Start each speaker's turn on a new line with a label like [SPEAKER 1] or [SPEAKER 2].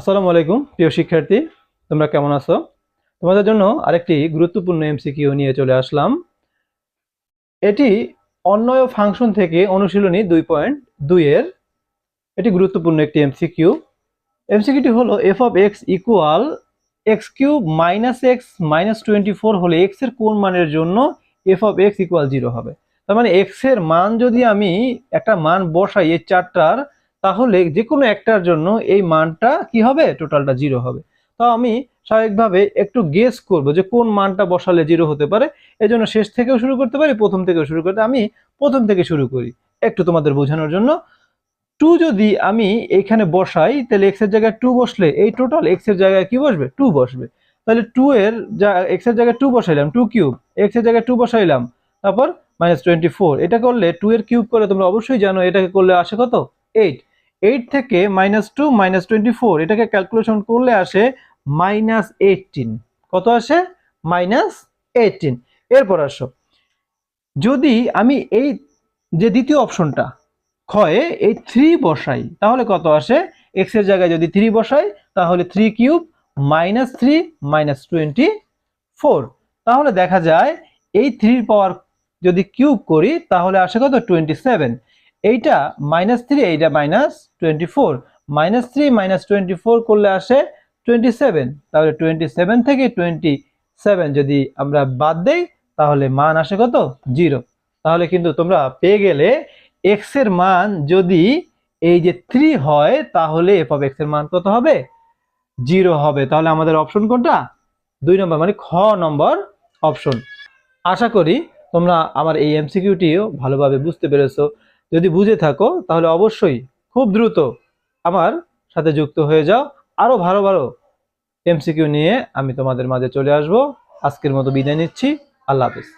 [SPEAKER 1] আসসালামু আলাইকুম, প্রিয় শিক্ষার্থী, তোমরা কেমন আছো? তোমাদের জন্য আরেকটি গুরুত্বপূর্ণ এমসিকিউ নিয়ে চলে আসলাম। এটি অন্যয় ফাংশন থেকে অনুশীলনী দুই পয়েন্ট দুইয়ের এটি গুরুত্বপূর্ণ একটি এমসিকিউ এমসিকিউটি হলো f of x equal x cube minus x minus twenty four হলে এক্সের কোন মানের জন্য f of x equal zero হবে? তার মানে এক্সের মান যদি আমি একটা মান বসাই এই চারটার তাহলে যে কোনো একটার জন্য এই মানটা কি হবে? টোটালটা জিরো হবে। তো আমি স্বাভাবিকভাবে একটু গেস করব যে কোন মানটা বসালে জিরো হতে পারে। এজন্য শেষ থেকেও শুরু করতে পারি, প্রথম থেকেও শুরু করতে আমি প্রথম থেকে শুরু করি একটু তোমাদের বোঝানোর জন্য। টু যদি আমি এইখানে বসাই, তাহলে এক্সের জায়গায় টু বসলে এই টোটাল এক্সের জায়গায় কি বসবে? টু বসবে। তাহলে টু এর যা এক্সের জায়গায় টু বসাইলাম টু কিউব এক্সের জায়গায় টু বসাইলাম, তারপর মাইনাস টোয়েন্টি ফোর এটা করলে টু এর কিউব করে তোমরা অবশ্যই জানো, এটাকে করলে আসে কত? এইট এইট থেকে minus two minus twenty four এটাকে ক্যালকুলেশন করলে আসে মাইনাস এইটিন কত আসে? মাইনাস এইটিন এরপর আসো। যদি আমি এই যে দ্বিতীয় অপশনটা ক্ষয়ে এই থ্রি বসাই, তাহলে কত আসে? এক্সের জায়গায় যদি থ্রি বসাই, তাহলে three cube minus three minus twenty four তাহলে দেখা যায়, এই থ্রির পাওয়ার যদি কিউব করি, তাহলে আসে কত? টোয়েন্টি সেভেন এইটা মাইনাস থ্রি এইটা minus twenty four minus three minus twenty four করলে আসে টোয়েন্টি সেভেন তাহলে টোয়েন্টি সেভেন থেকে টোয়েন্টি সেভেন যদি আমরা বাদ দেই, তাহলে মান আসে কত? জিরো তাহলে কিন্তু তোমরা পেয়ে গেলে এক্সের মান যদি এই যে থ্রি হয়, তাহলে এফ অফ এক্সের মান কত হবে? জিরো হবে। তাহলে আমাদের অপশন কোনটা? দুই নম্বর মানে খ নম্বর অপশন আশা করি তোমরা আমার এই এমসিকিউটিও ভালোভাবে বুঝতে পেরেছ। যদি বুঝে থাকো, তাহলে অবশ্যই খুব দ্রুত আমার সাথে যুক্ত হয়ে যাও। আরও ভালো ভালো এমসিকিউ নিয়ে আমি তোমাদের মাঝে চলে আসব। আজকের মতো বিদায় নিচ্ছি। আল্লাহ হাফিজ।